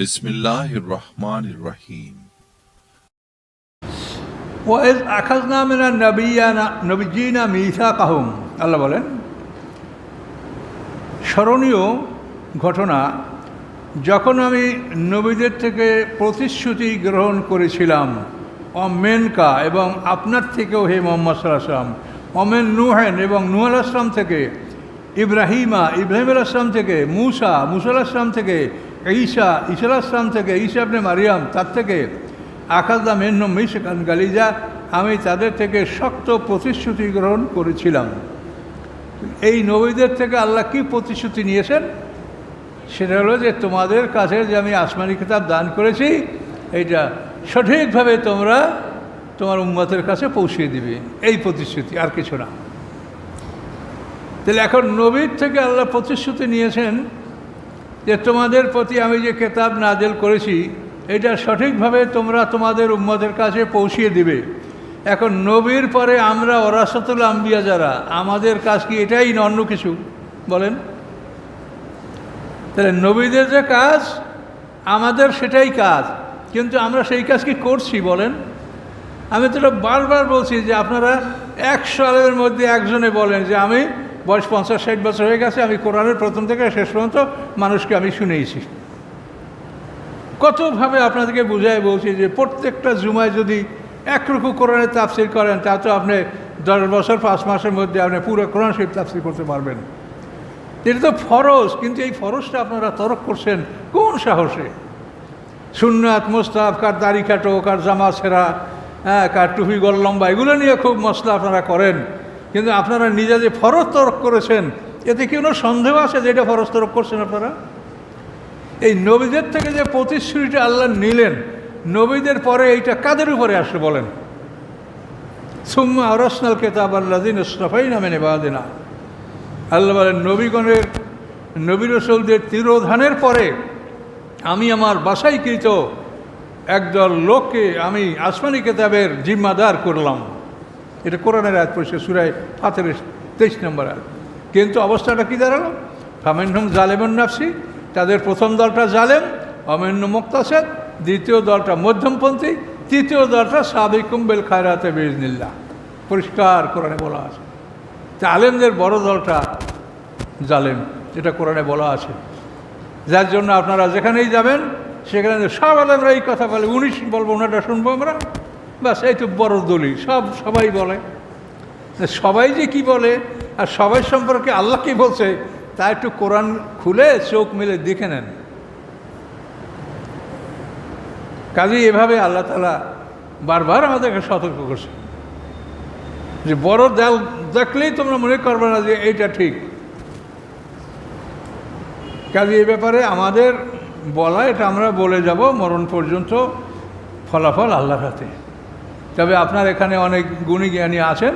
বিসমিল্লাহ রহমান রহিম ওয়েজ আখাজনা মিনা নবীনা নবীজিনা মিসা কাহুম আল্লাহ বলেন, স্মরণীয় ঘটনা, যখন আমি নবীদের থেকে প্রতিশ্রুতি গ্রহণ করেছিলাম, অমেনকা এবং আপনার থেকেও হে মোহাম্মদ সাল্লাহাম অমেন নুহেন এবং নু আলাহাম থেকে, ইব্রাহিমা, ইব্রাহিম আলাহাম থেকে, মুসা মুসা আলাহাম থেকে ঈসা ঈসা আসলাম থেকে ঈসা আপনি মারিয়াম, তার থেকে আকাদা মেন্ন মিশকান গালিজা আমি তাদের থেকে শক্ত প্রতিশ্রুতি গ্রহণ করেছিলাম। এই নবীদের থেকে আল্লাহ কি প্রতিশ্রুতি নিয়েছেন? সেটা হলো যে তোমাদের কাছে যে আমি আসমানি কিতাব দান করেছি, এইটা সঠিকভাবে তোমরা তোমার উম্মতের কাছে পৌঁছিয়ে দিবে। এই প্রতিশ্রুতি, আর কিছু না। তাহলে এখন নবীর থেকে আল্লাহ প্রতিশ্রুতি নিয়েছেন যে তোমাদের প্রতি আমি যে কেতাব নাজেল করেছি, এটা সঠিকভাবে তোমরা তোমাদের উম্মদের কাছে পৌঁছিয়ে দিবে। এখন নবীর পরে আমরা ওরাসতুল আম্বিয়া যারা, আমাদের কাজ কি এটাই না অন্য কিছু? বলেন। তাহলে নবীদের যে কাজ, আমাদের সেটাই কাজ, কিন্তু আমরা সেই কাজ কি করছি বলেন? আমি তো বারবার বলছি যে আপনারা একশো আলের মধ্যে একজনে বলেন যে আমি বয়স পঞ্চাশ, ষাট বছর হয়ে গেছে, আমি কোরআনের প্রথম থেকে শেষ পর্যন্ত মানুষকে আমি শুনেইছি। কতভাবে আপনাদেরকে বুঝাই বলছি যে প্রত্যেকটা জুমায় যদি একরকম কোরআনের তাফসির করেন, তা তো আপনি দশ বছর, পাঁচ মাসের মধ্যে আপনি পুরো কোরআন শরীফ তাফসির করতে পারবেন। এটা তো ফরজ, কিন্তু এই ফরজটা আপনারা তরক করছেন কোন সাহসে? সুন্নাত, মোস্তাফ, কার দাড়ি কাটো, কার জামা ছেঁড়া হ্যাঁ কার টুপি গল লম্বা, এগুলো নিয়ে খুব মশলা আপনারা করেন। কিন্তু আপনারা নিজে যে ফরজ তরক করেছেন, এতে কি কোনো সন্দেহ আছে যে এটা ফরজ তরক করছেন আপনারা? এই নবীদের থেকে যে প্রতিশ্রুতিটা আল্লাহ নিলেন, নবীদের পরে এইটা কাদের উপরে আসে বলেন? সুম্মা আরসনাল কেতাব আল্লাদিন ইস্তফাই নামে নেবাদিনা আল্লাহ বলেন, নবীগণের, নবী রসুলদের তিরোধানের পরে আমি আমার বাসাইকৃত একদল লোককে আমি আসমানি কেতাবের জিম্মাদার করলাম। এটা কোরআনের আয়াত পরিষদ সুরায় ফাতের তেইশ নম্বর আয়াত। কিন্তু অবস্থাটা কী দাঁড়াল? ফামেন্নম জালেমন নাফসি, তাদের প্রথম দলটা জালেম অমেন্য মুক্তাসেদ, দ্বিতীয় দলটা মধ্যমপন্থী, তৃতীয় দলটা সাবিকুম বেল খায়রাতে বিজনিল্লা পরিষ্কার কোরআনে বলা আছে। তা আলেমদের বড় দলটা জালেম এটা কোরআনে বলা আছে। যার জন্য আপনারা যেখানেই যাবেন, সেখানে সব আলেমরা এই কথা বলে, উনিশ বলব ওনাটা শুনব আমরা। ব্যাস এই তো বড় দলি সব সবাই বলে। সবাই যে কি বলে, আর সবাই সম্পর্কে আল্লাহ কি বলছে, তা একটু কোরআন খুলে চোখ মেলে দেখে নেন। কাজেই এভাবে আল্লাহ তালা বারবার আমাদেরকে সতর্ক করছে। যে বড় দেল দেখলেই তোমরা মনে করবে না যে এইটা ঠিক। কাজে এ ব্যাপারে আমাদের বলা, এটা আমরা বলে যাব মরণ পর্যন্ত ফলাফল আল্লাহর হাতে। তবে আপনার এখানে অনেক গুণী জ্ঞানী আছেন।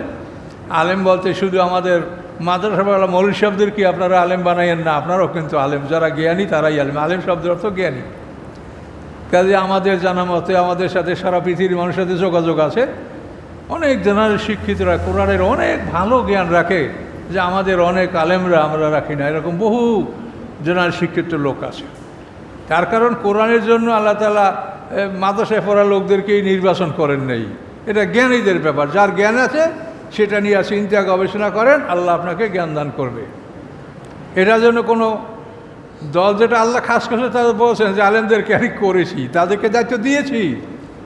আলেম বলতে শুধু আমাদের মাদ্রাসাওয়ালা মৌলী শব্দের কি আপনারা আলেম বানাইয়েন না? আপনারাও কিন্তু আলেম। যারা জ্ঞানী, তারাই আলেম। আলেম শব্দের অর্থ জ্ঞানী। কাজে আমাদের জানা মতে আমাদের সাথে সারা পৃথিবীর মানুষের সাথে যোগাযোগ আছে। অনেক জেনারেল শিক্ষিতরা কোরআনের অনেক ভালো জ্ঞান রাখে যে আমাদের অনেক আলেমরা আমরা রাখি না। এরকম বহু জেনারেল শিক্ষিত লোক আছে। তার কারণ কোরআনের জন্য আল্লাহ তালা মাদ্রাসায় পড়া লোকদেরকেই নির্বাচন করেন নেই। এটা জ্ঞানীদের ব্যাপার। যার জ্ঞান আছে, সেটা নিয়ে চিন্তা গবেষণা করেন, আল্লাহ আপনাকে জ্ঞান দান করবে। এটার জন্য কোনো দল যেটা আল্লাহ খাস করছে তাদের বলছেন যে আলেমদেরকে আমি করেছি, তাদেরকে দায়িত্ব দিয়েছি,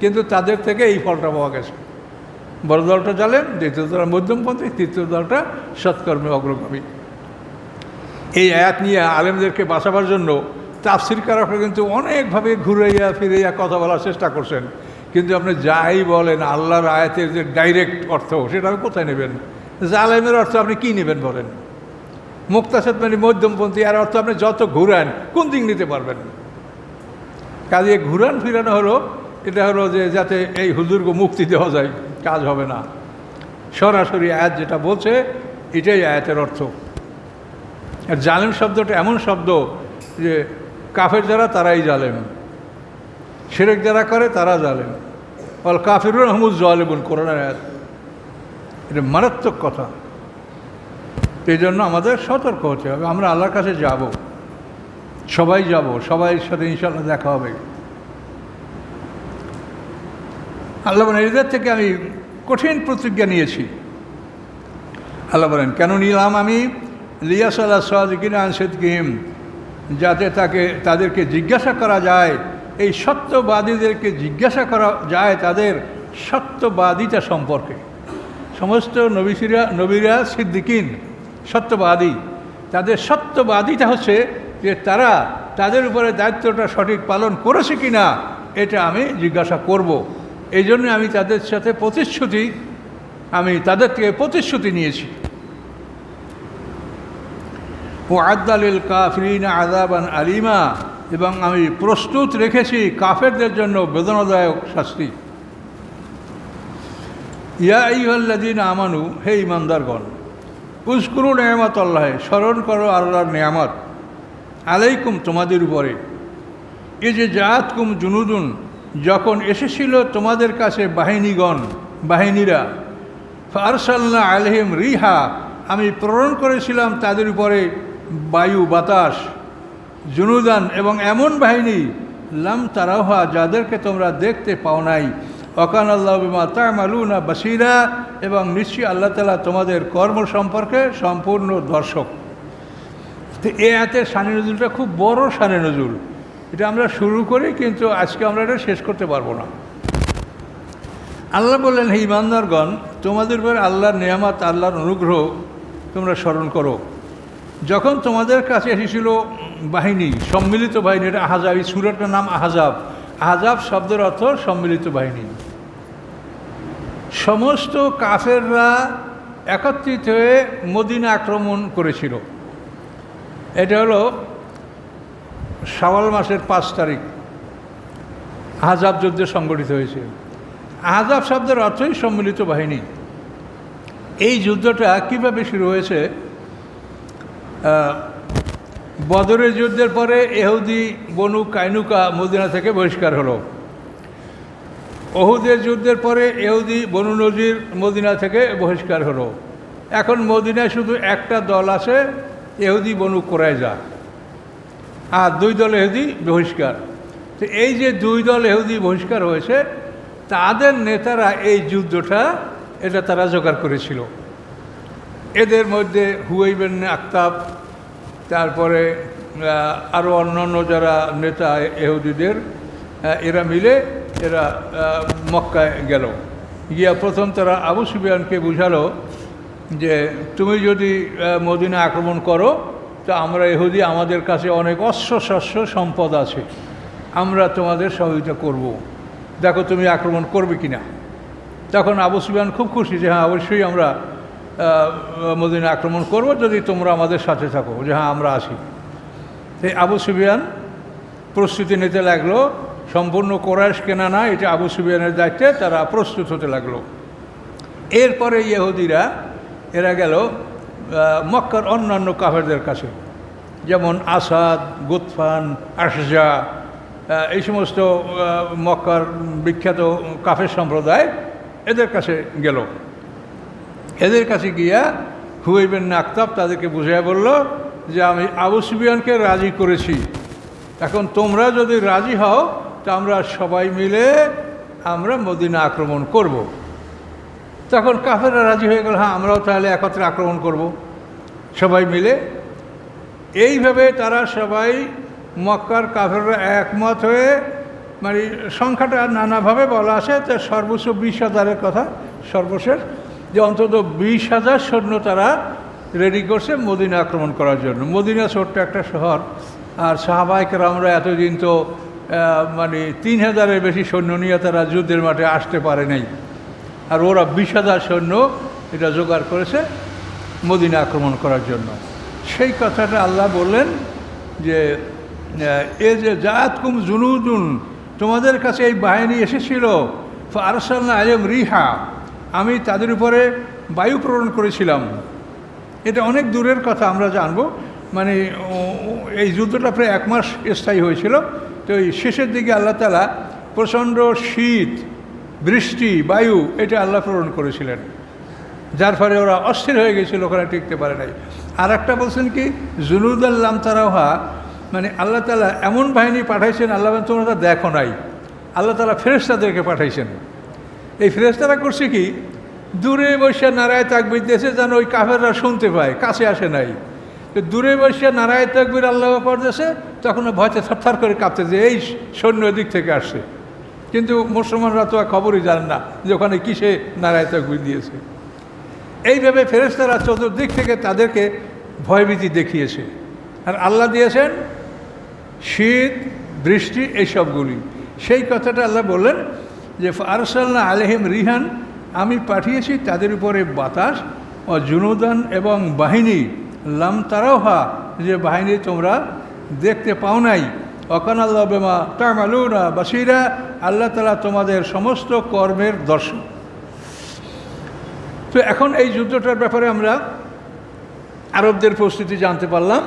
কিন্তু তাদের থেকে এই ফলটা পাওয়া গেছে। বড় দলটা জালেন দ্বিতীয় দলটা মধ্যমপন্থী, তৃতীয় দলটা সৎকর্মে অগ্রগামী। এই আয়াত নিয়ে আলেমদেরকে বাঁচাবার জন্য তাফসির কারকরা কিন্তু অনেকভাবে ঘুরাইয়া ফিরাইয়া কথা বলার চেষ্টা করছেন। কিন্তু আপনি যাই বলেন, আল্লাহর আয়াতের যে ডাইরেক্ট অর্থ, সেটা আপনি কোথায় নেবেন? জালেমের অর্থ আপনি কী নেবেন বলেন? মুক্তাসেদ মানে মধ্যমপন্থী আর অর্থ আপনি যত ঘুরান, কোন দিক নিতে পারবেন? কাজে ঘুরান ফিরানো হলো, এটা হলো যে যাতে এই হুজুরকে মুক্তি দেওয়া যায়, কাজ হবে না। সরাসরি আয়াত যেটা বলছে, এটাই আয়াতের অর্থ। আর জালেম শব্দটা এমন শব্দ যে কাফের যারা, তারাই জালেম। সেরেক যারা করে, তারা জালেম। অল কাফিরুল আহমদ জালেবুল কোরআনের আয়াত। এটা মারাত্মক কথা। এই জন্য আমাদের সতর্ক হতে হবে। আমরা আল্লাহর কাছে যাব। সবাই যাব। সবাই সাথে ইনশাল্লাহ দেখা হবে। আল্লাহ এদের থেকে আমি কঠিন প্রতিজ্ঞা নিয়েছি। আল্লাহ বলেন, কেন নিলাম আমি? লিয়াস আল্লাহ সাদিকিন আনসেদকিম যাতে তাকে, তাদেরকে জিজ্ঞাসা করা যায় এই সত্যবাদীদেরকে জিজ্ঞাসা করা যায় তাদের সত্যবাদিতা সম্পর্কে। সমস্ত নবীরা নবীরা সিদ্দিকিন সত্যবাদী। তাদের সত্যবাদিতা হচ্ছে যে তারা তাদের উপরে দায়িত্বটা সঠিক পালন করেছে কি না এটা আমি জিজ্ঞাসা করব। এই জন্য আমি তাদের সাথে প্রতিশ্রুতি, আমি তাদের থেকে প্রতিশ্রুতি নিয়েছি। ও আদালিল কাফরিন আদাবান আলিমা। এবং আমি প্রস্তুত রেখেছি কাফেরদের জন্য বেদনাদায়ক শাস্তি। ইয়া ইহল্লাদিন আমানু, হে ইমানদারগণ উস্কুরু নেয়ামত আল্লাহে স্মরণ করো আল্লাহর নেয়ামত। আলাইকুম তোমাদের উপরে। এ যে জাত কুম জুনুদুন, যখন এসেছিল তোমাদের কাছে বাহিনীগণ, বাহিনীরা ফারসাল্লা আলহিম রিহা, আমি প্রেরণ করেছিলাম তাদের উপরে বায়ু, বাতাস। জুনুদান এবং এমন বাহিনী লাম তারাহা যাদেরকে তোমরা দেখতে পাও নাই। অকান আল্লাহ বিমা তামালুনা বাসিরা এবং নিশ্চয়ই আল্লাহ তালা তোমাদের কর্ম সম্পর্কে সম্পূর্ণ দর্শক। তো এ হাতের সানি নজরুলটা খুব বড় সানি নজরুল। এটা আমরা শুরু করি, কিন্তু আজকে আমরা এটা শেষ করতে পারব না। আল্লাহ বললেন, হে ইমানদারগণ, তোমাদের উপর আল্লাহর নিয়ামত, আল্লাহর অনুগ্রহ তোমরা স্মরণ করো। যখন তোমাদের কাছে এসেছিল বাহিনী, সম্মিলিত বাহিনী, এটা আহাজাব এই সুরটার নাম আহাজাব। আহাজাব শব্দের অর্থ সম্মিলিত বাহিনী। সমস্ত কাফেররা একত্রিত হয়ে মদিনা আক্রমণ করেছিল। এটা হলো শাওয়াল মাসের পাঁচ তারিখ, আহাজাব যুদ্ধে সংগঠিত হয়েছে। আহাজাব শব্দের অর্থই সম্মিলিত বাহিনী। এই যুদ্ধটা কীভাবে শুরু হয়েছে? বদরের যুদ্ধের পরে এহুদি বনু কাইনুকা মদিনা থেকে বহিষ্কার হলো। অহুদের যুদ্ধের পরে এহুদি বনু নজির মদিনা থেকে বহিষ্কার হলো। এখন মদিনায় শুধু একটা দল আছে, এহুদি বনু কোরাইজা। আর দুই দল এহুদি বহিষ্কার। তো এই যে দুই দল এহুদি বহিষ্কার হয়েছে, তাদের নেতারা এই যুদ্ধটা, এটা তারা জোগাড় করেছিল। এদের মধ্যে হুয়াইবেন আক্তাব তারপরে আরও অন্যান্য যারা নেতা এহুদিদের এরা মিলে এরা মক্কায় গেল। গিয়া প্রথম তারা আবু সুবিয়ানকে বুঝালো যে, তুমি যদি মদিনা আক্রমণ করো, তো আমরা এহুদি আমাদের কাছে অনেক অস্ত্র সম্পদ আছে। আমরা তোমাদের সহযোগিতা করব। দেখো তুমি আক্রমণ করবে কি না তখন আবু সুবিয়ান খুব খুশি যে হ্যাঁ অবশ্যই আমরা মদিনা আক্রমণ করব যদি তোমরা আমাদের সাথে থাকো। যে হ্যাঁ আমরা আসি। এই আবু সুবিয়ান প্রস্তুতি নিতে লাগল। সম্পূর্ণ কোরআশ কেনা না, এটা আবু সুবিয়ানের দায়িত্বে, তারা প্রস্তুত হতে লাগল। এরপরে ইহুদিরা, এরা গেল মক্কার অন্যান্য কাফেরদের কাছে। যেমন আসাদ, গুতফান, আশজা এই সমস্ত মক্কার বিখ্যাত কাফের সম্প্রদায়, এদের কাছে গেল। এদের কাছে গিয়া হুয়াইবেন আক্তাব তাদেরকে বুঝিয়ে বলল যে আমি আবু সুবিয়ানকে রাজি করেছি এখন তোমরা যদি রাজি হও, তা আমরা সবাই মিলে আমরা মদিনা আক্রমণ করব। তখন কাফেররা রাজি হয়ে গেল হ্যাঁ আমরাও তাহলে একত্রে আক্রমণ করব। সবাই মিলে এইভাবে তারা সবাই মক্কার কাফেররা একমত হয়ে মানে সংখ্যাটা নানাভাবে বলা আছে, তো সর্বোচ্চ বিশ হাজারের কথা, সর্বশেষ যে অন্তত বিশ হাজার সৈন্য তারা রেডি করছে মদিনা আক্রমণ করার জন্য। মদিনা ছোট্ট একটা শহর, আর সাহাবাহিকের আমরা এতদিন তো মানে তিন হাজারের বেশি সৈন্য নিয়ে তারা যুদ্ধের মাঠে আসতে পারে নাই। আর ওরা বিশ হাজার সৈন্য এটা জোগাড় করেছে মদিনা আক্রমণ করার জন্য। সেই কথাটা আল্লাহ বললেন যে এ যে জাত কুম জুনুদুন, তোমাদের কাছে এই বাহিনী এসেছিল আরসাল্লা আজম রিহা আমি তাদের উপরে বায়ু প্রেরণ করেছিলাম। এটা অনেক দূরের কথা আমরা জানব। মানে এই যুদ্ধটা প্রায় এক মাস স্থায়ী হয়েছিল। তো এই শেষের দিকে আল্লাহ তালা প্রচণ্ড শীত, বৃষ্টি, বায়ু, এটা আল্লাহ প্রেরণ করেছিলেন। যার ফলে ওরা অস্থির হয়ে গেছিল, ওখানে টিকতে পারে নাই। আর একটা বলছেন কি জুনুদ আল্লাম তারাহা মানে আল্লাহ তালা এমন বাহিনী পাঠাইছেন, আল্লাহ তোমরা দেখো নাই। আল্লাহ তালা ফেরেস্তাদেরকে পাঠাইছেন। এই ফেরেস্তারা করছে কি? দূরে বসে নারায় তাকবির দিয়েছে যেন ওই কাফেররা শুনতে পায়, কাছে আসে নাই। দূরে বসে নারায় তাকবির আল্লাহ পর পড়তেছে তখন ভয়তে থরথর করে কাঁপতেছে এই সৈন্য দিক থেকে আসছে। কিন্তু মুসলমানরা তো খবরই জানেন না যে ওখানে কিসে নারায় তাকবির দিয়েছে। এইভাবে ফেরেস্তারা চতুর্দিক থেকে তাদেরকে ভয়ভীতি দেখিয়েছে। আর আল্লাহ দিয়েছেন শীত, বৃষ্টি, এইসবগুলি। সেই কথাটা আল্লাহ বললেন যে আরসাল্লাহ আলহিম রিহান, আমি পাঠিয়েছি তাদের উপরে বাতাস ও জুনুদান এবং বাহিনী। লাম তারাওহা, যে বাহিনী তোমরা দেখতে পাও নাই। অকান আল্লাহ বেমা তামালুনা বাসিরা, আল্লাহ তালা তোমাদের সমস্ত কর্মের দর্শক। তো এখন এই যুদ্ধটার ব্যাপারে আমরা আরবদের প্রস্তুতি জানতে পারলাম।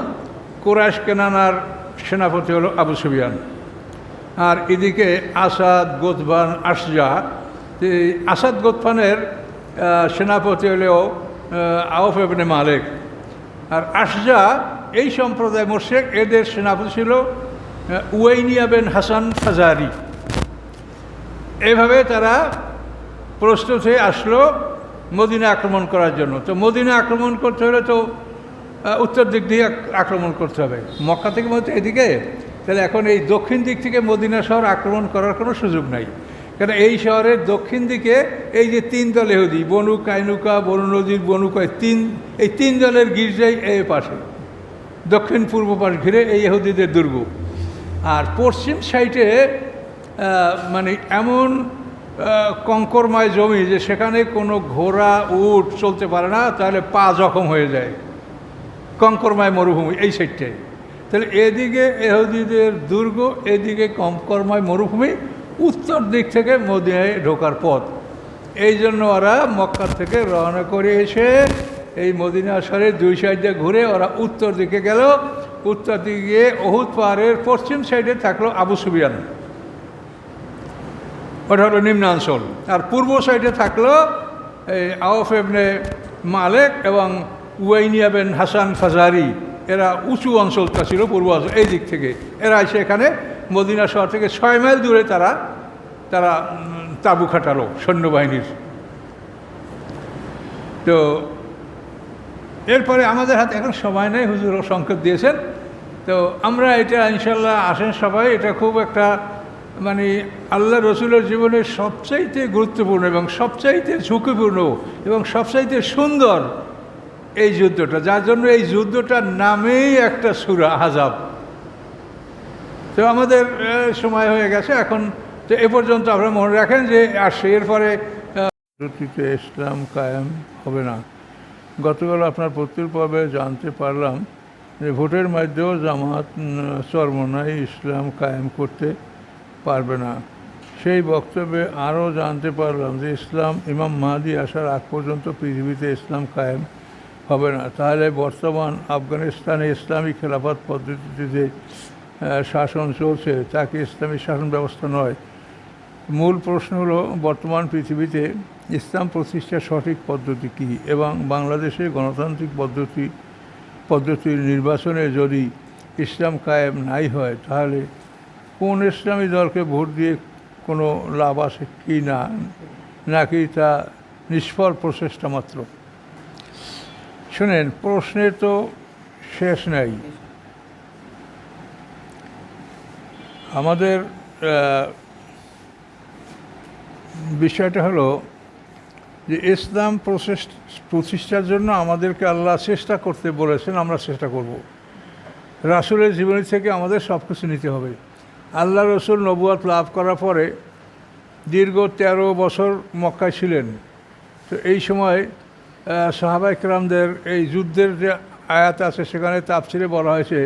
কোরআশ কেনানার সেনাপতি হলো আবু সুবিয়ান আর এদিকে আসাদ গোতবান আসজা। আসাদ গোতফানের সেনাপতি হলেও আউফ এবনে মালেক। আর আসজা এই সম্প্রদায় মোর্শেক, এদের সেনাপতি ছিল উয়াইনিয়া বেন হাসান ফাজারি এভাবে তারা প্রস্তুত হয়ে আসলো মদিনা আক্রমণ করার জন্য। তো মদিনা আক্রমণ করতে হলে তো উত্তর দিক দিয়ে আক্রমণ করতে হবে। মক্কা থেকে মতো এদিকে তাহলে এখন এই দক্ষিণ দিক থেকে মদিনা শহর আক্রমণ করার কোনো সুযোগ নাই। কেন এই শহরের দক্ষিণ দিকে এই যে তিন দল এহুদি বনু কাইনুকা বনু নদীর বনুকা তিন এই তিন দলের গির্জাই এই পাশে। দক্ষিণ পূর্ব পাশ ঘিরে এই ইহুদিদের দুর্গ। আর পশ্চিম আহ, মানে এমন কঙ্করময় জমি যে সেখানে কোনো ঘোড়া উট চলতে পারে না তাহলে পা জখম হয়ে যায়। কঙ্করময় মরুভূমি এই সাইডটায় তাহলে এদিকে এহুদিদের দুর্গ, এদিকে কঙ্করময় মরুভূমি, উত্তর দিক থেকে মদিনায় ঢোকার পথ। এই জন্য ওরা মক্কা থেকে রওনা করে এসে এই মদিনা শহরের দুই সাইডে ঘুরে ওরা উত্তর দিকে গেল। উত্তর দিকে গিয়ে অহুদ পাহাড়ের পশ্চিম সাইডে থাকল আবু সুবিয়ান ওটা হলো নিম্নাঞ্চল। আর পূর্ব সাইডে থাকল এই আওফ এবনে মালেক এবং উয়াইনিয়া বেন হাসান ফাজারি। এরা উঁচু অঞ্চলটা ছিল, পূর্ব অঞ্চল, এই দিক থেকে। এরা এসে এখানে মদিনা শহর থেকে ছয় মাইল দূরে তারা তারা তাঁবু খাটালো সৈন্যবাহিনীর। তো এরপরে আমাদের হাতে এখন সময় নেই, হুজুর সংকেত দিয়েছেন। তো আমরা এটা ইনশাল্লাহ আসেন সবাই, এটা খুব একটা মানে আল্লাহ রসুলের জীবনের সবচাইতে গুরুত্বপূর্ণ এবং সবচাইতে ঝুঁকিপূর্ণ এবং সবচাইতে সুন্দর এই যুদ্ধটা যার জন্য এই যুদ্ধটার নামেই একটা সুরা আজাব তো আমাদের সময় হয়ে গেছে এখন তো এ পর্যন্ত আপনারা মনে রাখেন যে আসছে এরপরে পদ্ধতিতে ইসলাম কায়েম হবে না। গতকাল আপনার প্রত্যেক পর্বে জানতে পারলাম যে ভোটের মধ্যেও জামাত উম, চরমনাই ইসলাম কায়েম করতে পারবে না। সেই বক্তব্যে আরও জানতে পারলাম যে ইসলাম ইমাম মাহাদি আসার আগ পর্যন্ত পৃথিবীতে ইসলাম কায়েম হবে না। তাহলে বর্তমান আফগানিস্তানে ইসলামী খেলাফত পদ্ধতিতে যে শাসন চলছে, তাকে ইসলামী শাসন ব্যবস্থা নয়। মূল প্রশ্ন হলো, বর্তমান পৃথিবীতে ইসলাম প্রতিষ্ঠার সঠিক পদ্ধতি কী এবং বাংলাদেশে গণতান্ত্রিক পদ্ধতি, পদ্ধতির নির্বাচনে যদি ইসলাম কায়েম নাই হয়, তাহলে কোন ইসলামী দলকে ভোট দিয়ে কোনো লাভ আছে কি না? নাকি তা নিষ্ফল প্রচেষ্টা মাত্র? শুনেন, প্রশ্নের তো শেষ নাই। আমাদের বিষয়টা হলো যে ইসলাম প্রচেষ্ট প্রতিষ্ঠার জন্য আমাদেরকে আল্লাহ চেষ্টা করতে বলেছেন, আমরা চেষ্টা করব। রাসুলের জীবনী থেকে আমাদের সব কিছু নিতে হবে। আল্লাহ রসুল নবুয়াত লাভ করার পরে দীর্ঘ তেরো বছর মক্কায় ছিলেন। তো এই সময় সাহাবাই কেরামদের এই যুদ্ধের যে আয়াত আছে, সেখানে তাপসিরে বলা হয়েছে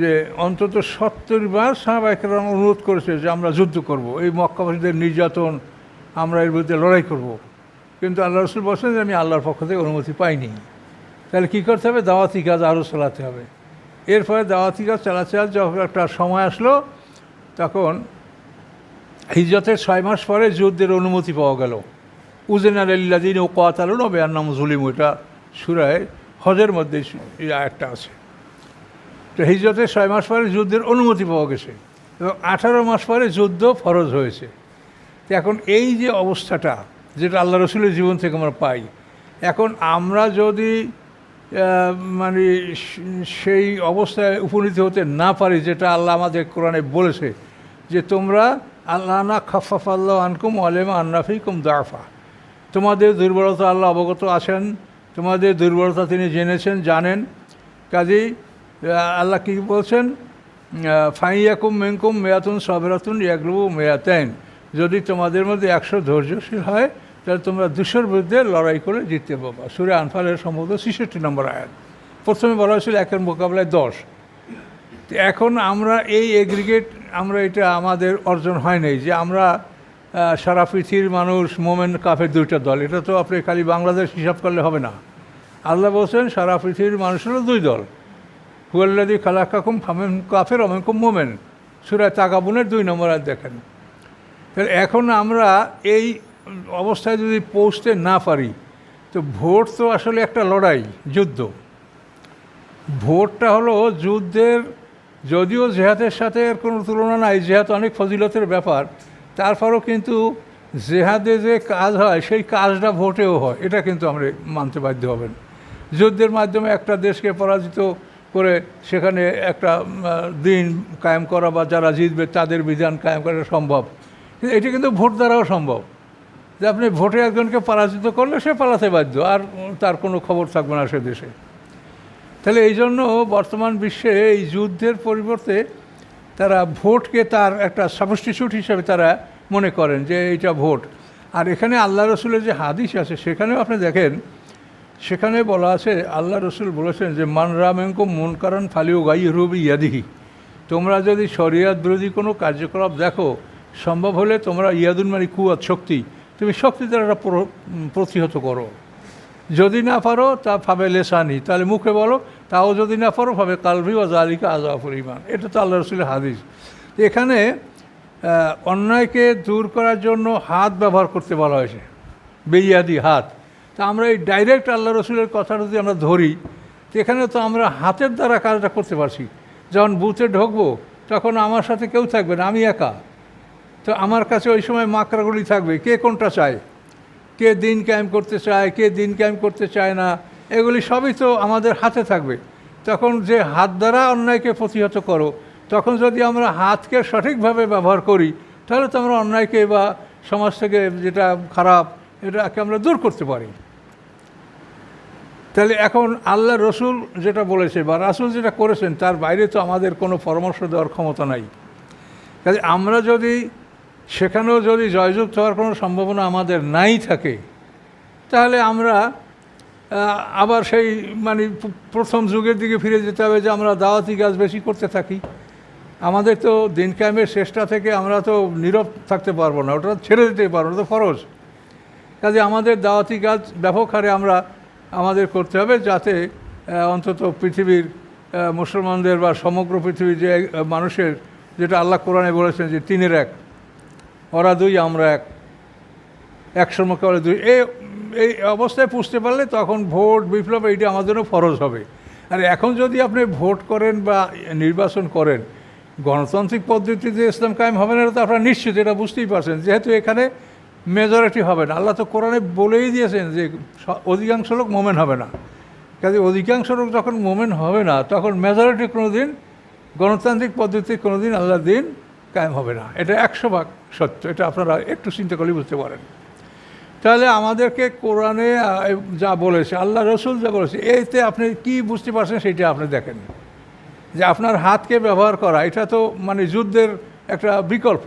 যে অন্তত সত্তর বার সাহাবাই কেরাম অনুরোধ করেছে যে আমরা যুদ্ধ করব। এই মক্কাবাসীদের নির্যাতন, আমরা এর বিরুদ্ধে লড়াই করব। কিন্তু আল্লাহ রসুল বলছেন যে, আমি আল্লাহর পক্ষ থেকে অনুমতি পাইনি। তাহলে কী করতে হবে? দাওয়াতি কাজ আরও চালাতে হবে। এরপরে দাওয়াতি কাজ চালাতে যখন একটা সময় আসলো, তখন হিজরতের ছয় মাস পরে যুদ্ধের অনুমতি পাওয়া গেল। উজেন আলিল্লাদিন ও কোয়াতালুন ও বেয়ার নাম জুলিম ওইটা সুরায় হজের মধ্যে একটা আছে। তো হিজরতের ছয় মাস পরে যুদ্ধের অনুমতি পাওয়া গেছে এবং আঠারো মাস পরে যুদ্ধ ফরজ হয়েছে। তো এখন এই যে অবস্থাটা, যেটা আল্লাহ রসুলের জীবন থেকে আমরা পাই, এখন আমরা যদি মানে সেই অবস্থায় উপনীত হতে না পারি, যেটা আল্লাহ আমাদের কোরআনে বলেছে, যে তোমরা আল্লাহ না খাফাফ আল্লাহ আনকুম আলেমা আন্নাফিকুম দাফা তোমাদের দুর্বলতা আল্লাহ অবগত আছেন, তোমাদের দুর্বলতা তিনি জেনেছেন, জানেন। কাজেই আল্লাহ কী বলছেন? ফাইয়াকুম মেঙ্কুম মেয়াতুন সবেরাতুন ইয়াগলু মেয়াতেন যদি তোমাদের মধ্যে একশো ধৈর্যশীল হয়, তাহলে তোমরা দুশোর বিরুদ্ধে লড়াই করে জিততে পারবা। সুরে আনফালের সম্ভবত ছেষট্টি নম্বর আয়াত। প্রথমে বলা হয়েছিল একের মোকাবেলায় দশ। এখন আমরা এই এগ্রিগেট আমরা এটা আমাদের অর্জন হয় নাই যে আমরা সারা পৃথিবীর মানুষ, মোমেন, কাফের দুইটা দল। এটা তো আপনি খালি বাংলাদেশ হিসাব করলে হবে না। আল্লাহ বলছেন সারা পৃথিবীর মানুষেরও দুই দল। হুয়াল্লাদি খালাকাকুম ফামেন কাফের অমেকুম মোমেন। সুরায় তাকাবুনের দুই নম্বর আর দেখেন। তাহলে এখন আমরা এই অবস্থায় যদি পৌঁছতে না পারি, তো ভোট তো আসলে একটা লড়াই, যুদ্ধ। ভোটটা হলো যুদ্ধের, যদিও জেহাদের সাথে এর কোনো তুলনা নাই, জেহাদ অনেক ফজিলতের ব্যাপার তারপরও কিন্তু জেহাদে যে কাজ হয়, সেই কাজটা ভোটেও হয়, এটা কিন্তু আমরা মানতে বাধ্য হবেন। যুদ্ধের মাধ্যমে একটা দেশকে পরাজিত করে সেখানে একটা দিন কায়েম করা বা যারা জিতবে তাদের বিধান কায়েম করা সম্ভব। কিন্তু এটি কিন্তু ভোট দ্বারাও সম্ভব। যে আপনি ভোটে একজনকে পরাজিত করলে সে পালাতে বাধ্য, আর তার কোনো খবর থাকবে না সে দেশে। তাহলে এই জন্য বর্তমান বিশ্বে এই যুদ্ধের পরিবর্তে তারা ভোটকে তার একটা সাবস্টিটিউট হিসেবে তারা মনে করেন যে এইটা ভোট। আর এখানে আল্লাহ রসুলের যে হাদিস আছে, সেখানেও আপনি দেখেন, সেখানে বলা আছে, আল্লাহ রসুল বলেছেন যে, মান রামেঙ্ক মন কারণ ফালিও গাই রবি ইয়াদিহি তোমরা যদি শরিয়াত বিরোধী কোনো কার্যকলাপ দেখো, সম্ভব হলে তোমরা ইয়াদুন মানে কুয়াত শক্তি, তুমি শক্তি দ্বারা এটা প্রতিহত করো। যদি না পারো, তা ভাবে লেসানি। তাহলে মুখে বলো তাও যদি না পারো ভাবে কালভি ও জালিকা আজা পরিমাণ এটা তো আল্লাহ রসুলের হাদিস। এখানে অন্যায়কে দূর করার জন্য হাত ব্যবহার করতে বলা হয়েছে। বেইয়াদি হাত। তা আমরা এই ডাইরেক্ট আল্লাহ রসুলের কথাটা যদি আমরা ধরি, তো এখানে তো আমরা হাতের দ্বারা কাজটা করতে পারছি। যখন বুথে ঢুকবো, তখন আমার সাথে কেউ থাকবে না, আমি একা। তো আমার কাছে ওই সময় মাকড়াগুলি থাকবে। কে কোনটা চায়? কে দিন ক্যাম্প করতে চায়, কে দিন ক্যাম্প করতে চায় না? এগুলি সবই তো আমাদের হাতে থাকবে। তখন যে হাত দ্বারা অন্যায়কে প্রতিহত করো, তখন যদি আমরা হাতকে সঠিকভাবে ব্যবহার করি, তাহলে তো আমরা অন্যায়কে বা সমাজ থেকে যেটা খারাপ, এটাকে আমরা দূর করতে পারি। তাহলে এখন আল্লাহ রসুল যেটা বলেছে বা রাসুল যেটা করেছেন, তার বাইরে তো আমাদের কোনো পরামর্শ দেওয়ার ক্ষমতা নাই। কাজে আমরা যদি সেখানেও যদি জয়যুক্ত হওয়ার কোনো সম্ভাবনা আমাদের নাই থাকে, তাহলে আমরা আবার সেই মানে প্রথম যুগের দিকে ফিরে যেতে হবে যে আমরা দাওয়াতি কাজ বেশি করতে থাকি। আমাদের তো দিন কায়েমের শেষটা থেকে আমরা তো নীরব থাকতে পারব না, ওটা ছেড়ে দিতে পারব না তো ফরজ। কাজে আমাদের দাওয়াতি কাজ ব্যাপক হারে আমরা, আমাদের করতে হবে যাতে অন্তত পৃথিবীর মুসলমানদের বা সমগ্র পৃথিবীর যে মানুষের, যেটা আল্লাহ কোরআনে বলেছেন যে তিনের এক, ওরা দুই, আমরা এক। একশো মোকাবেলা দুই এই এই অবস্থায় পুষতে পারলে তখন ভোট, বিপ্লব এইটা আমাদেরও ফরজ হবে। আর এখন যদি আপনি ভোট করেন বা নির্বাচন করেন, গণতান্ত্রিক পদ্ধতিতে ইসলাম কায়েম হবে না তো আপনারা নিশ্চিত, এটা বুঝতেই পারছেন। যেহেতু এখানে মেজরিটি হবে না, আল্লাহ তো কোরআনে বলেই দিয়েছেন যে অধিকাংশ লোক মোমেন হবে না। কাজে অধিকাংশ লোক যখন মোমেন হবে না, তখন মেজরিটি কোনো দিন গণতান্ত্রিক পদ্ধতিতে কোনো দিন আল্লাহ দিন কায়েম হবে না। এটা একশো ভাগ সত্য, এটা আপনারা একটু চিন্তা করলে বুঝতে পারেন। তাহলে আমাদেরকে কোরআনে যা বলেছে, আল্লাহ রসুল যা বলেছে, এতে আপনি কি বুঝতে পারছেন সেটা আপনি দেখেন। যে আপনার হাতকে ব্যবহার করা, এটা তো মানে যুদ্ধের একটা বিকল্প।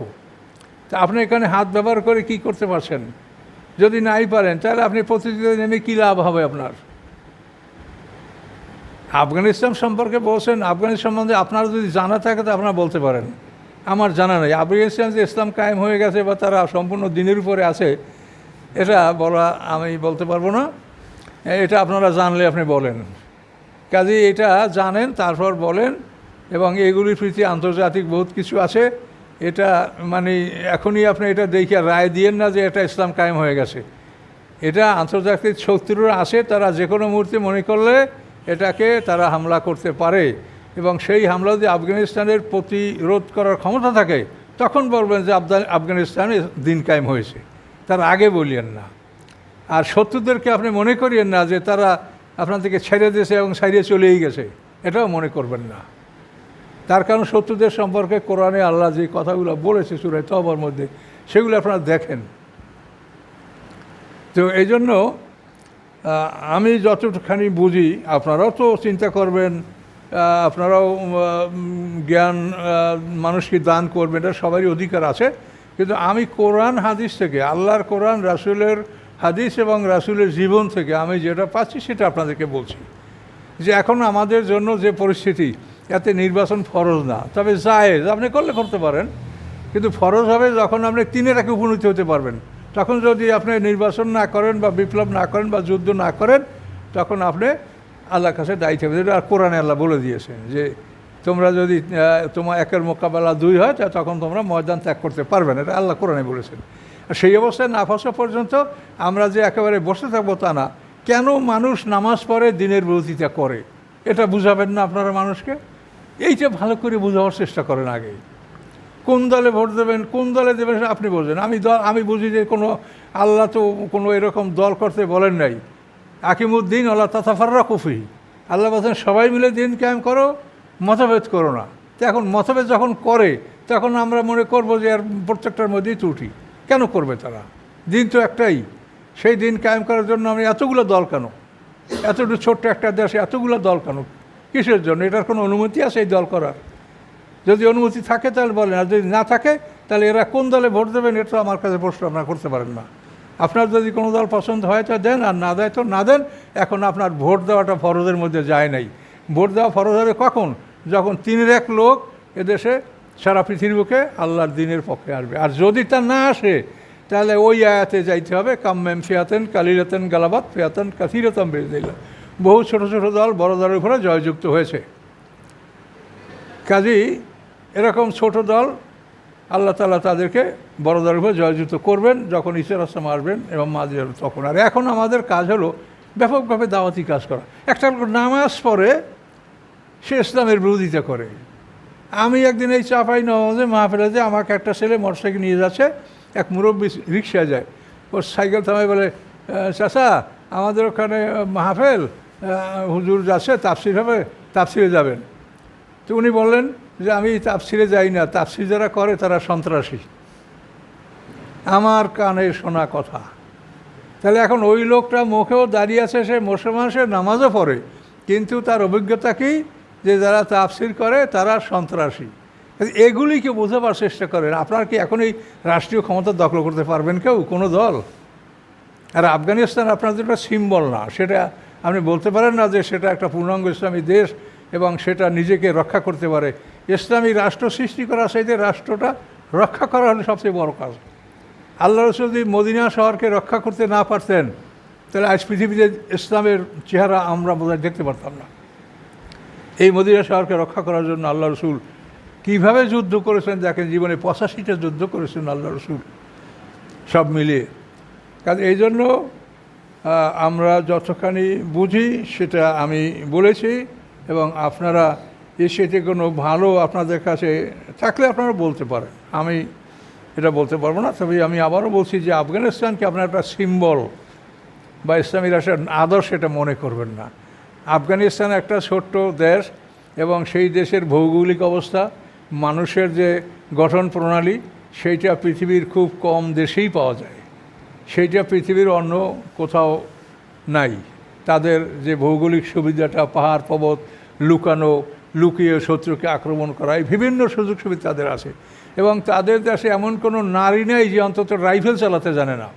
তা আপনি এখানে হাত ব্যবহার করে কি করতে পারছেন? যদি নাই পারেন, তাহলে আপনি প্রতিযোগিতা নেমে কী লাভ হবে আপনার? আফগানিস্তান সম্পর্কে বলছেন, আফগানিস্তান সম্বন্ধে আপনার যদি জানা থাকে, তো আপনারা বলতে পারেন। আমার জানা নেই। আফগানিস্তান যে ইসলাম কায়েম হয়ে গেছে বা তারা সম্পূর্ণ দিনের উপরে আছে এটা বলা আমি বলতে পারব না। এটা আপনারা জানলে আপনি বলেন। কাজে এটা জানেন, তারপর বলেন এবং এগুলির প্রতি আন্তর্জাতিক বহুত কিছু আছে। এটা মানে এখনই আপনি এটা দেখে রায় দিয়েন না যে এটা ইসলাম কায়েম হয়ে গেছে। এটা আন্তর্জাতিক শত্রুরা আসে তারা যে কোনো মুহূর্তে মনে করলে এটাকে তারা হামলা করতে পারে এবং সেই হামলা যদি আফগানিস্তানের প্রতিরোধ করার ক্ষমতা থাকে, তখন বলবেন যে আফগান- আফগানিস্তানে দিন কায়েম হয়েছে। তার আগে বলিয়েন না। আর শত্রুদেরকে আপনি মনে করিয়েন না যে তারা আপনার থেকে ছেড়ে দিয়েছে এবং ছাড়িয়ে চলেই গেছে। এটাও মনে করবেন না। তার কারণ শত্রুদের সম্পর্কে কোরআনে আল্লাহ যে কথাগুলো বলেছে সুরায় তবার মধ্যে, সেগুলো আপনারা দেখেন। তো এই জন্য আমি যতটুখানি বুঝি, আপনারাও তো চিন্তা করবেন আপনারাও জ্ঞান মানুষকে দান করবেন, এটা সবারই অধিকার আছে। কিন্তু আমি কোরআন হাদিস থেকে, আল্লাহর কোরআন, রাসূলের হাদিস এবং রাসূলের জীবন থেকে আমি যেটা পাচ্ছি সেটা আপনাদেরকে বলছি। যে এখন আমাদের জন্য যে পরিস্থিতি, এতে নির্বাচন ফরজ না। তবে জায়েজ, আপনি করলে করতে পারেন। কিন্তু ফরজ হবে যখন আপনি তিনের একে উপনীত হতে পারবেন। তখন যদি আপনি নির্বাচন না করেন বা বিপ্লব না করেন বা যুদ্ধ না করেন, তখন আপনি আল্লাহর কাছে দায়িত্ব হবে যেটা কোরআনে আল্লাহ বলে দিয়েছেন যে তোমরা যদি তোমার একের মোকাবেলা দুই হয়, তা তখন তোমরা ময়দান ত্যাগ করতে পারবে না, এটা আল্লাহ কোরআনে বলেছেন। আর সেই অবস্থায় না ফসা পর্যন্ত আমরা যে একেবারে বসে থাকব তা না, কেন মানুষ নামাজ পড়ে দিনের বিরোধিতা করে? এটা বুঝাবেন না আপনারা মানুষকে? এইটা ভালো করে বোঝাবার চেষ্টা করেন আগে। কোন দলে ভোট দেবেন, কোন দলে দেবেন আপনি বোঝেন। আমি দল আমি বুঝি যে কোনো আল্লাহ তো কোনো এরকম দল করতে বলেন নাই। আকিমুদ্দিন আল্লাহ তাতাফাররা কুফি আল্লাহ বলছেন, সবাই মিলে দিন কায়েম করো মতভেদ করো না। তো এখন মতভেদ যখন করে, তখন আমরা মনে করব যে আর প্রত্যেকটার মধ্যেই ত্রুটি। কেন করবে তারা? দিন তো একটাই। সেই দিন কায়েম করার জন্য আমি এতগুলো দল কেন? এতটুকু ছোট্ট একটা দেশে, এতগুলো দল কেন? কিসের জন্য? এটার কোনো অনুমতি আছে এই দল করার? যদি অনুমতি থাকে তাহলে বলেন, আর যদি না থাকে, তাহলে এরা কোন দলে ভোট দেবেন এটা আমার কাছে প্রশ্ন, আপনারা করতে পারেন না। আপনার যদি কোনো দল পছন্দ হয় তো দেন, আর না দেয় তো না দেন, এখন আপনার ভোট দেওয়াটা ফরজের মধ্যে যায় নাই। ভোট দেওয়া ফরজ হবে কখন? যখন তিনের এক লোক এদেশে, সারা পৃথিবীকে আল্লাহর দিনের পক্ষে আসবে। আর যদি তা না আসে, তাহলে ওই আয়াতে যাইতে হবে, কাম্মেম ফিয়াতেন কালিরাতেন গালাবাত ফিয়াতেন কাথিরতম বেজদিল্লা বহু ছোট ছোট দল, বড় দলের উপরে জয়যুক্ত হয়েছে। কাজেই এরকম ছোট দল আল্লাহ তালা তাদেরকে বড় দলের উপর জয়যুক্ত করবেন, যখন ঈশ্বর আসলাম আসবেন এবং মাঝে তখন। আর এখন আমাদের কাজ হলো ব্যাপকভাবে দাওয়াতি কাজ করা। একটা নামাজ পড়ে সে ইসলামের বিরোধিতা করে। আমি একদিন এই চাপাই নমাজে মাহফিলাতে আমাকে একটা ছেলে মোটরসাইকেল নিয়ে যাচ্ছে এক মুরব্বী রিক্সা যায়। ওর সাইকেল থামাই বলে "আহ, চাচা আমাদের ওখানে মাহফেল হুজুর যাচ্ছে তাফসির হবে তাপসিরে যাবেন। তো উনি বললেন যে আমি তাপসিরে যাই না তাফসির যারা করে তারা সন্ত্রাসী। আমার কানে শোনা কথা। তাহলে এখন ওই লোকটা মুখেও দাঁড়িয়ে আছে সে মুসলমান সে নামাজও পড়ে। কিন্তু তার অভিজ্ঞতা কি? যে যারা তাফসির করে, তারা সন্ত্রাসী। এগুলিকে বোঝাবার চেষ্টা করেন। আপনার কি এখন এই রাষ্ট্রীয় ক্ষমতা দখল করতে পারবেন কেউ? কোনো দল? আর আফগানিস্তান আপনাদের একটা সিম্বল না, সেটা আপনি বলতে পারেন না যে সেটা একটা পূর্ণাঙ্গ ইসলামী দেশ এবং সেটা নিজেকে রক্ষা করতে পারে। ইসলামী রাষ্ট্র সৃষ্টি করা সেইতে রাষ্ট্রটা রক্ষা করা হলে সবচেয়ে বড় কাজ। আল্লাহ রসুল যদি মদিনা শহরকে রক্ষা করতে না পারতেন, তাহলে আজ পৃথিবীতে ইসলামের চেহারা আমরা বোধহয় দেখতে পারতাম না। এই মদিনা শহরকে রক্ষা করার জন্য আল্লাহ রসুল কীভাবে যুদ্ধ করেছেন দেখেন জীবনে পঁচাশিটা যুদ্ধ করেছেন আল্লাহ রসুল। সব মিলিয়ে। কাজে এই জন্য আমরা যতখানি বুঝি সেটা আমি বলেছি এবং আপনারা এসেতে কোনো ভালো আপনাদের কাছে থাকলে আপনারা বলতে পারেন। আমি এটা বলতে পারব না, তবে আমি আবারও বলছি যে আফগানিস্তানকে আপনার একটা সিম্বল বা ইসলামী রাষ্ট্রের আদর্শ এটা মনে করবেন না। আফগানিস্তান একটা ছোট্ট দেশ এবং সেই দেশের ভৌগোলিক অবস্থা, মানুষের যে গঠন প্রণালী, সেইটা পৃথিবীর খুব কম দেশেই পাওয়া যায়। সেইটা পৃথিবীর অন্য কোথাও নাই। তাদের যে ভৌগোলিক সুবিধাটা, পাহাড় পর্বত লুকানো, লুকিয়ে শত্রুকে আক্রমণ করা, এই বিভিন্ন সুযোগ সুবিধা তাদের আছে। এবং তাদের দেশে এমন কোনো নারী নেই যে অন্তত রাইফেল চালাতে জানে না।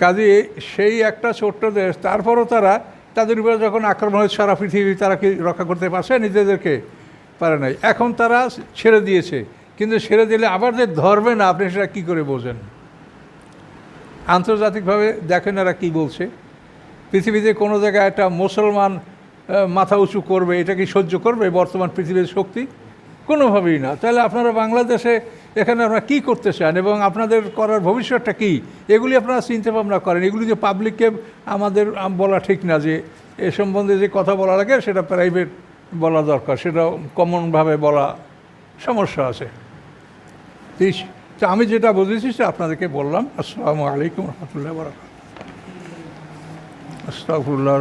কাজে সেই একটা ছোট্ট দেশ, তারপরও তারা তাদের উপরে যখন আক্রমণ হয়েছে সারা পৃথিবী তারা কি রক্ষা করতে পারছে? নিজেদেরকে পারে নাই। এখন তারা ছেড়ে দিয়েছে। কিন্তু ছেড়ে দিলে আবার যে ধরবে না, আপনি সেটা কী করে বোঝেন? আন্তর্জাতিকভাবে দেখেন এরা কী বলছে। পৃথিবীতে কোনো জায়গায় একটা মুসলমান মাথা উঁচু করবে, এটা কি সহ্য করবে? বর্তমান পৃথিবীর শক্তি কোনোভাবেই না। তাহলে আপনারা বাংলাদেশে এখানে আমরা কী করতে চান এবং আপনাদের করার ভবিষ্যৎটা কী? এগুলি আপনারা চিন্তা ভাবনা করেন। এগুলি যে পাবলিককে আমাদের বলা ঠিক না যে এ সম্বন্ধে যে কথা বলা লাগে, সেটা প্রাইভেট বলা দরকার। সেটা কমনভাবে বলা সমস্যা আছে। তো আমি যেটা বুঝেছি সে আপনাদেরকে বললাম। আসসালামু আলাইকুম রহমতুল্লাহ বরাকাত আস্তাকুল্লাহ